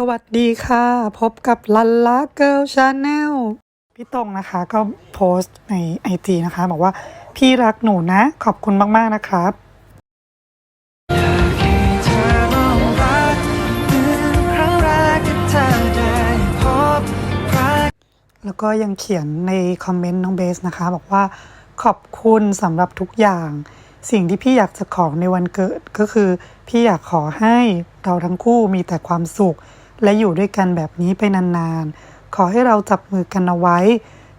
สวัสดีค่ะ พบกับลันล a เกิลชาแนลพี่ตรงนะคะก็โพสต์ในไอจีนะคะ บอกว่าพี่รักหนูนะขอบคุณมาก ๆ นะครับเธอลองรักเหมือนครับ แล้วก็ยังเขียนในคอมเมนต์น้องเบสนะคะ บอกว่าขอบคุณสำหรับทุกอย่าง สิ่งที่พี่อยากจะขอในวันเกิดก็คือ พี่อยากขอให้เราทั้งคู่มีแต่ความสุข และอยู่ด้วยกันแบบนี้ไปนานๆ ขอให้เราจับมือกันเอาไว้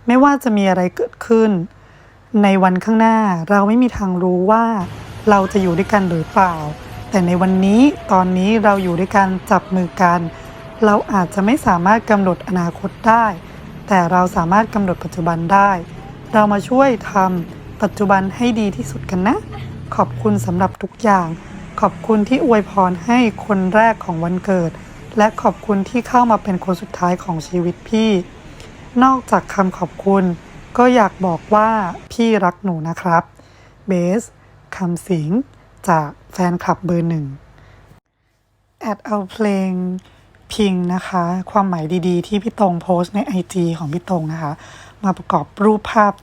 ไม่ว่าจะมีอะไรเกิดขึ้น ในวันข้างหน้าเราไม่มีทางรู้ว่า เราจะอยู่ด้วยกันหรือเปล่า แต่ในวันนี้ตอนนี้เราอยู่ด้วยกันจับมือกัน เราอาจจะไม่สามารถกำหนดอนาคตได้ แต่เราสามารถกำหนดปัจจุบันได้ เรามาช่วยทำปัจจุบันให้ดีที่สุดกันนะ ขอบคุณสำหรับทุกอย่าง ขอบคุณที่อวยพรให้คนแรกของวันเกิด และขอบคุณที่เข้ามาเป็นคนสุดท้ายของชีวิตพี่ นอกจากคำขอบคุณ ก็อยากบอกว่าพี่รักหนูนะครับ เบสคำสิงจากแฟนคลับเบอร์หนึ่ง แอดเอาเพลงพิงนะคะ ความหมายดีๆ ที่พี่ตรงโพสต์ใน IG ของพี่ตรงนะคะ มาประกอบรูปภาพ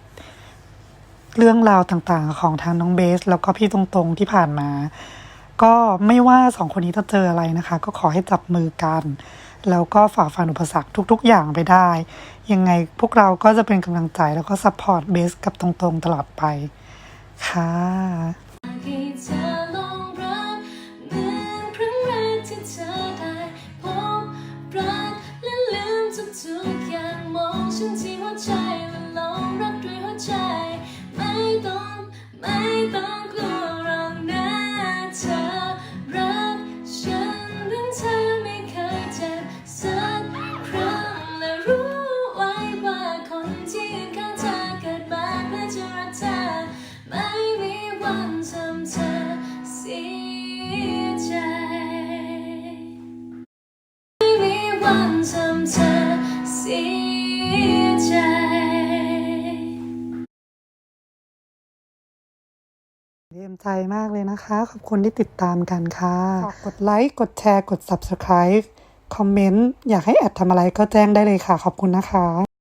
เรื่องราวต่างๆของทางน้องเบส แล้วก็พี่ตรงๆที่ผ่านมา ก็ไม่ว่าสองคนนี้จะเจออะไรนะคะ ก็ขอให้จับมือกัน แล้วก็ฝ่าฟันอุปสรรคทุก ๆ อย่างไปได้ ยังไงพวกเราก็จะเป็นกำลังใจแล้วก็ซัพพอร์ตเบสกับตรงๆตลอดไป ค่ะให้เธอลองรักเหมือนที่เธอได้พบรักและลืมทุกๆอย่างมองฉันที่หัวใจ มีวันทำเธอเสียใจเยี่ยมใจมากเลยนะคะ ขอบคุณที่ติดตามกันค่ะ ฝากกดไลค์ กดแชร์ กด Subscribe คอมเมนต์ อยากให้แอดทำอะไรก็แจ้งได้เลยค่ะ ขอบคุณนะคะ